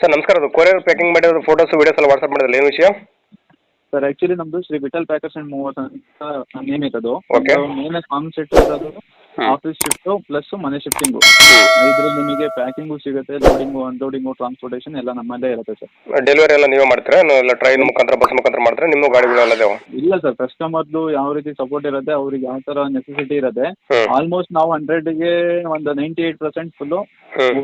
Sir ನಮಸ್ಕಾರ. ಅದು courier packing ಮಾಡಿರೋ ಫೋಟೋಸ್ ವೀಡಿಯೋಸ್ ಎಲ್ಲ ವಾಟ್ಸಪ್ ಮಾಡಿದ್ರಲ್ಲ ಏನು ವಿಷಯ? ಸರ್ ಆ್ಯಕ್ಚುಲಿ ನಮ್ಮದು Shri Vithal packers and movers ಅಂತ ನೇಮ್ ಇರೋದು ಓಕೆ ಮೇನ್ ಫಾರ್ಮ್ ಸೆಟ್ ಇರೋದು. ಆಫೀಸ್ ಶಿಫ್ಟು ಪ್ಲಸ್ ಮನೆ ಶಿಫ್ಟಿಂಗ್ ಇದ್ರಲ್ಲಿ ನಿಮಗೆ ಪ್ಯಾಕಿಂಗು ಸಿಗುತ್ತೆ ಲೋಡಿಂಗು ಅನ್ಲೋಡಿಂಗು ಟ್ರಾನ್ಸ್ಪೋರ್ಟೇಷನ್ ಎಲ್ಲ ನಮ್ಮಲ್ಲೇ ಇರುತ್ತೆ ಸರ್ ಡೆಲಿವರಿ ಎಲ್ಲ ನೀವೇ ಮಾಡ್ತೀರಾ? ಇಲ್ಲ ಟ್ರೈನ್ ಮುಖಾಂತರ ಬಸ್ ಮುಖಾಂತರ ಮಾಡ್ತೀರಾ? ನಿಮ್ಮ ಗಾಡಿಗಳು ಇಲ್ಲ ಸರ್ ಕಸ್ಟಮರ್ದು ಯಾವ ರೀತಿ ಸಪೋರ್ಟ್ ಇರುತ್ತೆ ಅವ್ರಿಗೆ ಯಾವ ತರ ನೆಸೆಸಿಟಿ ಇರುತ್ತೆ. ಆಲ್ಮೋಸ್ಟ್ ನಾವು ಹಂಡ್ರೆಡ್ಗೆ ಒಂದು ನೈಂಟಿ ಏಟ್ ಪರ್ಸೆಂಟ್ ಫುಲ್ಲು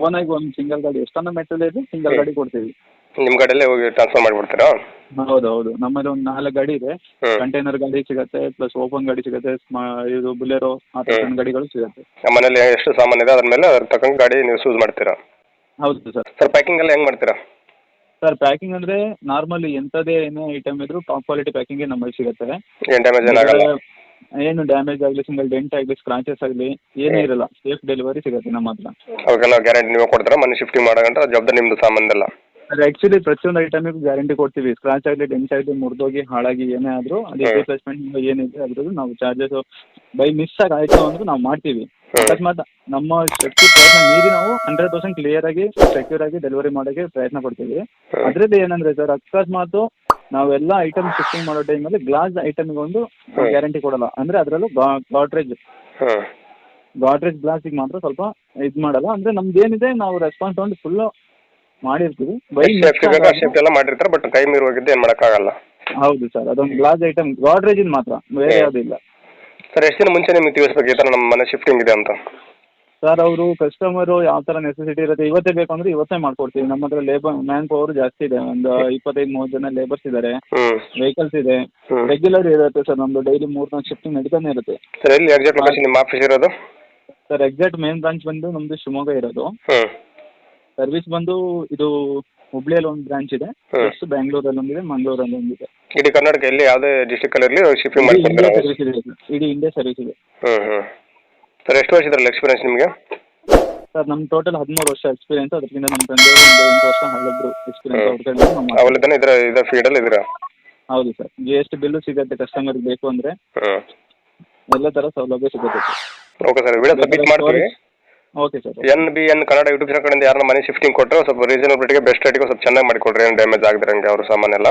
ಓನಾಗಿ ಒಂದು ಸಿಂಗಲ್ ಗಾಡಿ ಎಷ್ಟೊಂದು ಮೆಟಲ್ ಇದೆ ಸಿಂಗಲ್. ಗಾಡಿ ಕೊಡ್ತೀವಿ. ನಿಮ್ಮ ಗಾಡಿಯಲ್ಲೇ ಹೋಗಿ ಟ್ರಾನ್ಸ್ಫರ್ ಮಾಡ್ಬಿಡ್ತೀರಾ? ಹೌದು ಹೌದು. ನಮ್ಮಲ್ಲಿ ಒಂದು ನಾಲ್ಕು ಗಾಡಿ ಇದೆ. ಹ್ಮ್. ಕಂಟೈನರ್ ಗಾಡಿ ಸಿಗುತ್ತೆ ಪ್ಲಸ್ ಓಪನ್ ಗಾಡಿ ಸಿಗುತ್ತೆ ಸ್ಮ- ಇದು ಬುಲೆರೋ ಆ ಥರ ಹ್ಮ್. ಗಾಡಿಗಳು ಸಿಗುತ್ತೆ. ಮನೇಲಿ ಎಷ್ಟು ಸಾಮಾನ್ ಇದೆ? ಅದ್ರ ಮೇಲೆ ಅದ್ರ ತಕ್ಕಂಗೆ ಗಾಡಿ ನೀವು ಯೂಸ್ ಮಾಡ್ತೀರಾ. ಹೌದು ಸರ್. ಸರ್ ಪ್ಯಾಕಿಂಗ್ ಎಲ್ಲ ಹೆಂಗ್ ಮಾಡ್ತೀರಾ? ಸರ್ ಪ್ಯಾಕಿಂಗ್ ಅಂದ್ರೆ ನಾರ್ಮಲಿ ಎಂತದೇ ಏನೇ ಐಟಮ್ ಇದ್ರೂ ಟಾಪ್ ಕ್ವಾಲಿಟಿ ಪ್ಯಾಕಿಂಗ್ ನಮ್ಮಲ್ಲಿ ಸಿಗುತ್ತೆ. ಏನು ಡ್ಯಾಮೇಜ್ ಏನಾಗಲ್ಲ ಏನು ಡ್ಯಾಮೇಜ್ ಆಗಲಿ ಸಿಂಗಲ್ ಡೆಂಟ್ ಆಗಲಿ ಸ್ಕ್ರಾಚಸ್ ಆಗಲಿ ಏನೇ ಇರಲ್ಲ. ಸೇಫ್ ಡೆಲಿವರಿ ಸಿಗುತ್ತೆ ನಮ್ಮ ಹತ್ರ. ಅವಾಗೆಲ್ಲ ಗ್ಯಾರಂಟಿ ನೀವೇ ಕೊಡ್ತೀರಾ? ಮನೆ ಶಿಫ್ಟಿಂಗ್ ಮಾಡೋ ಜವಾಬ್ದಾರಿ ನಿಮ್ಮದು ಸಾಮಾನೆಲ್ಲ ಆ್ಯಕ್ಚುಲಿ ಪ್ರತಿಯೊಂದು ಐಟಮಿಗೂ ಗ್ಯಾರಂಟಿ ಕೊಡ್ತೀವಿ. ಸ್ಕ್ರಾಚ್ ಆಗಲಿ ಡೆಂಟ್ ಆಗಲಿ ಮುರಿದೋಗಿ ಹಾಳಾಗಿ ಏನೇ ಆದ್ರೂ ಅದಕ್ಕೆ. ರಿಪ್ಲೇಸ್ಮೆಂಟ್ ಏನಿದೆ ಅದ್ರದ್ದು ನಾವು ಚಾರ್ಜಸ್ ಬೈ ಮಿಸ್ ಆಗಿ ಆಯಿತು ಅಂದ್ರೆ ನಾವು ಮಾಡ್ತೀವಿ. ಅಕಸ್ಮಾತ್ ನಮ್ಮ ಶಕ್ತಿ ಪ್ರಯತ್ನ ಮೀರಿ ನಾವು ಹಂಡ್ರೆಡ್ ಪರ್ಸೆಂಟ್ ಕ್ಲಿಯರ್ ಆಗಿ ಸೆಕ್ಯೂರ್ ಆಗಿ ಡೆಲಿವರಿ ಮಾಡೋಕೆ ಪ್ರಯತ್ನ ಪಡ್ತೀವಿ. ಅದ್ರಲ್ಲಿ ಏನಂದ್ರೆ ಸರ್ ಅಕಸ್ಮಾತ್ ನಾವೆಲ್ಲ ಐಟಮ್ ಶಿಫ್ಟಿಂಗ್ ಮಾಡೋ ಟೈಮಲ್ಲಿ ಗ್ಲಾಸ್ ಐಟಮ್ ಒಂದು ಗ್ಯಾರಂಟಿ ಕೊಡಲ್ಲ. ಅಂದ್ರೆ ಅದರಲ್ಲೂ ಗಾಡ್ರೇಜ್ ಗಾಡ್ರೇಜ್ ಗ್ಲಾಸಿಗೆ ಮಾತ್ರ ಸ್ವಲ್ಪ ಇದು ಮಾಡಲ್ಲ. ಅಂದ್ರೆ ನಮ್ದು ಏನಿದೆ ನಾವು ರೆಸ್ಪಾನ್ಸ್ ತೊಗೊಂಡು ಫುಲ್ಲು ಮಾಡಿರ್ತೀವಿ. ಬೈ ಸೇಫ್ಟಿ ಬೇಕಾ ಸೇಫ್ಟಿ ಎಲ್ಲ ಮಾಡಿರ್ತಾರೆ ಬಟ್ ಕೈ ಮೀರಿ ಹೋಗಿದ್ದು ಏನು ಮಾಡೋಕ್ಕಾಗಲ್ಲ. ಹೌದು ಸರ್ ಅದೊಂದು ಗ್ಲಾಸ್ ಐಟಮ್ ಗಾಡ್ರೇಜ್ ಮಾತ್ರ ಬೇರೆ ಯಾವ್ದು ಇಲ್ಲ. ಸರ್ ಎಷ್ಟು ದಿನ ಮುಂಚೆ ನಿಮಗೆ ತಿಳಿಸ್ಬೇಕು ಈ ಥರ ನಮ್ಮ ಮನೆ ಶಿಫ್ಟಿಂಗ್ ಇದೆ ಅಂತ? ಸರ್ ಅವರು ಕಸ್ಟಮರು ಯಾವ ತರ ನೆಸೆಸಿಟಿ ಇರುತ್ತೆ ಇವತ್ತೇ ಬೇಕು ಅಂದ್ರೆ ಇವತ್ತೇ ಮಾಡ್ಕೊಡ್ತೀವಿ. ನಮ್ಮ ಹತ್ರ ಲೇಬರ್ ಮ್ಯಾನ್ ಪವರ್ ಜಾಸ್ತಿ ಇದೆ. ಒಂದು ಇಪ್ಪತ್ತೈದು ಮೂವತ್ತು ಜನ ಲೇಬರ್ಸ್ ಇದ್ದಾರೆ ಹ್ಞೂ ವೆಹಿಕಲ್ಸ್ ಇದೆ. ರೆಗ್ಯುಲರ್ ಇರುತ್ತೆ ಸರ್ ನಮ್ದು ಡೈಲಿ ಮೂರ್ ನಾಲ್ಕು ಶಿಫ್ಟಿಂಗ್ ನಡೀತಾನೆ ಇರುತ್ತೆ. ಸರ್ ಎಲ್ಲಿ ಎಕ್ಸಾಕ್ಟ್ ಲೊಕೇಶನ್ ನಿಮ್ಮ ಆಫೀಸ್ ಇರೋದು? ಸರ್ ಎಕ್ಸಾಕ್ಟ್ ಮೇನ್ ಬ್ರಾಂಚ್ ಬಂದು ನಮ್ದು ಶಿವಮೊಗ್ಗ ಇರೋದು. ಸರ್ವಿಸ್ ಬಂದು ಇದು ಹುಬ್ಳಿಯಲ್ಲಿ ಒಂದು ಬ್ರಾಂಚ್ ಇದೆ. ಪ್ಲಸ್ ಬ್ಯಾಂಗ್ಳೂರಲ್ಲಿ ಒಂದಿದೆ ಮಂಗಳೂರಲ್ಲಿ ಒಂದಿದೆ. ಇಡೀ ಕರ್ನಾಟಕ ಎಲ್ಲಿ ಯಾವುದೇ ಡಿಸ್ಟ್ರಿಕ್ಟ್ ಅಲ್ಲಿ ಶಿಫ್ಟಿಂಗ್ ಇಡೀ ಇಂಡಿಯಾ ಮಾಡ್ಕೊಡ್ತೀರಾ ಸರ್ವಿಸ್ ಇದೆ ಸರ್. ಇಡೀ ಇಂಡಿಯಾ ಸರ್ವಿಸ್ ಇದೆ. ಹ್ಞೂ ಹ್ಞೂ ಸರ್ ಎಷ್ಟು ವರ್ಷ ಇದ್ರಲ್ಲಿ ಎಕ್ಸ್ಪೀರಿಯನ್ಸ್ ನಿಮಗೆ? ಸರ್ ನಮ್ಮ ಟೋಟಲ್ ಹದಿಮೂರು ವರ್ಷ ಎಕ್ಸ್ಪೀರಿಯನ್ಸ್ ಅದಕ್ಕಿಂತ ನಮ್ಮ ತಂದೆ ಒಂದು ಎಂಟು ವರ್ಷ ಹಳಬ್ರು ಎಕ್ಸ್ಪೀರಿಯನ್ಸ್ ಅವ್ರ ಕಡೆ ನಮ್ಮ ಇದ್ರ ಇದ್ರ ಫೀಲ್ಡಲ್ಲಿ ಇದ್ದೀರಾ? ಹೌದು sir. G S T bill ಸಿಗತ್ತೆ ಕಸ್ಟಮರ್ಗೆ ಬೇಕು ಅಂದ್ರೆ. ಎಲ್ಲ ತರ ಸೌಲಭ್ಯ ಸಿಗುತ್ತೆ ಓಕೆ ಸರ್ ವಿಡಿಯೋ ಸಬ್ಮಿಟ್ ಮಾಡ್ತೀವಿ. Okay N B N Kannada YouTube channel ಕಡೆಯಿಂದ ಯಾರನ್ನ ಮನೆ ಶಿಫ್ಟಿಂಗ್ ಕೊಟ್ಟರೆ ಸ್ವಲ್ಪ ರೀಸನಬಲ್ ರೇಟಿಗೆ ಬೆಸ್ಟ್ ರೇಟಿಗೆ ಸ್ವಲ್ಪ ಚೆನ್ನಾಗಿ ಮಾಡಿಕೊಡ್ರಿ, ಏನು ಡ್ಯಾಮೇಜ್ ಆಗದಿರಂಗೆ ಅವ್ರ ಸಾಮಾನೆಲ್ಲ.